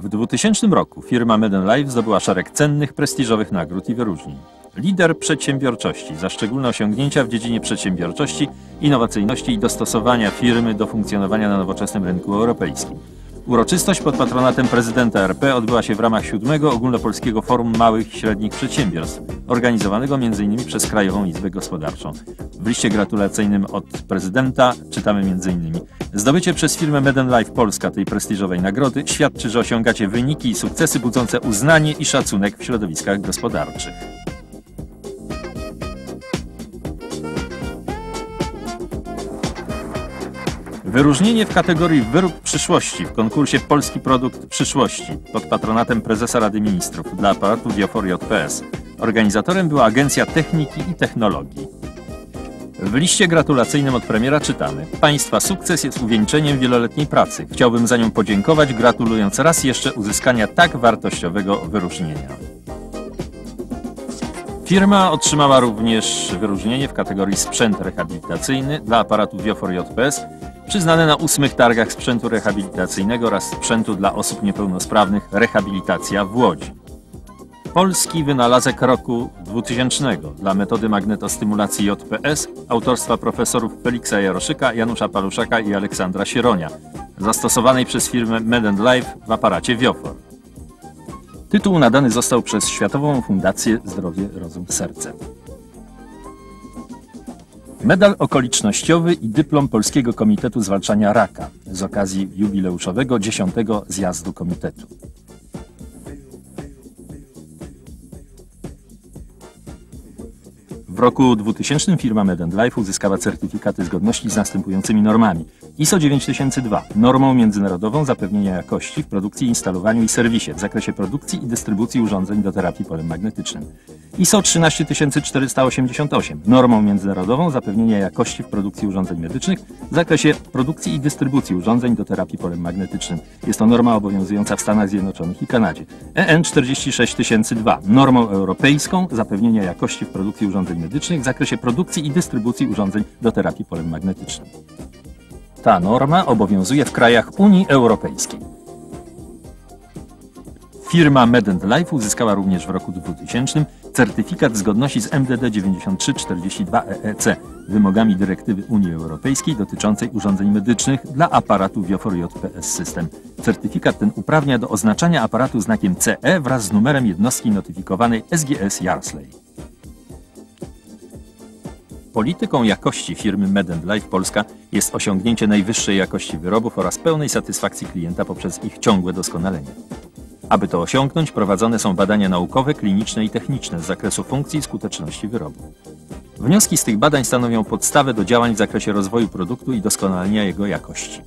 W 2000 roku firma Meden Life zdobyła szereg cennych, prestiżowych nagród i wyróżnień. Lider przedsiębiorczości za szczególne osiągnięcia w dziedzinie przedsiębiorczości, innowacyjności i dostosowania firmy do funkcjonowania na nowoczesnym rynku europejskim. Uroczystość pod patronatem prezydenta RP odbyła się w ramach siódmego Ogólnopolskiego Forum Małych i Średnich Przedsiębiorstw, organizowanego m.in. przez Krajową Izbę Gospodarczą. W liście gratulacyjnym od prezydenta czytamy m.in. Zdobycie przez firmę Meden Life Polska tej prestiżowej nagrody świadczy, że osiągacie wyniki i sukcesy budzące uznanie i szacunek w środowiskach gospodarczych. Wyróżnienie w kategorii Wyrób Przyszłości w konkursie Polski Produkt Przyszłości pod patronatem prezesa Rady Ministrów dla aparatu Diofor JPS. Organizatorem była Agencja Techniki i Technologii. W liście gratulacyjnym od premiera czytamy: Państwa sukces jest uwieńczeniem wieloletniej pracy. Chciałbym za nią podziękować, gratulując raz jeszcze uzyskania tak wartościowego wyróżnienia. Firma otrzymała również wyróżnienie w kategorii sprzęt rehabilitacyjny dla aparatu Diofor JPS, przyznane na ósmych targach sprzętu rehabilitacyjnego oraz sprzętu dla osób niepełnosprawnych Rehabilitacja w Łodzi. Polski wynalazek roku 2000 dla metody magnetostymulacji JPS autorstwa profesorów Feliksa Jaroszyka, Janusza Paluszaka i Aleksandra Sieronia, zastosowanej przez firmę Med Life w aparacie Wiofor. Tytuł nadany został przez Światową Fundację Zdrowie, Rozum, Serce. Medal okolicznościowy i dyplom Polskiego Komitetu Zwalczania Raka z okazji jubileuszowego 10 zjazdu komitetu. W roku 2000 firma Med Life uzyskała certyfikaty zgodności z następującymi normami. ISO 9002 normą międzynarodową zapewnienia jakości w produkcji, instalowaniu i serwisie w zakresie produkcji i dystrybucji urządzeń do terapii polem magnetycznym. ISO 13488 normą międzynarodową zapewnienia jakości w produkcji urządzeń medycznych w zakresie produkcji i dystrybucji urządzeń do terapii polem magnetycznym. Jest to norma obowiązująca w Stanach Zjednoczonych i Kanadzie. EN 46002 normą europejską zapewnienia jakości w produkcji urządzeń medycznych w zakresie produkcji i dystrybucji urządzeń do terapii polem magnetycznym. Ta norma obowiązuje w krajach Unii Europejskiej. Firma Med Life uzyskała również w roku 2000 certyfikat zgodności z MDD 9342 EEC, wymogami dyrektywy Unii Europejskiej dotyczącej urządzeń medycznych dla aparatu Viofor JPS System. Certyfikat ten uprawnia do oznaczania aparatu znakiem CE wraz z numerem jednostki notyfikowanej SGS Yarsley. Polityką jakości firmy Med Life Polska jest osiągnięcie najwyższej jakości wyrobów oraz pełnej satysfakcji klienta poprzez ich ciągłe doskonalenie. Aby to osiągnąć, prowadzone są badania naukowe, kliniczne i techniczne z zakresu funkcji i skuteczności wyrobu. Wnioski z tych badań stanowią podstawę do działań w zakresie rozwoju produktu i doskonalenia jego jakości.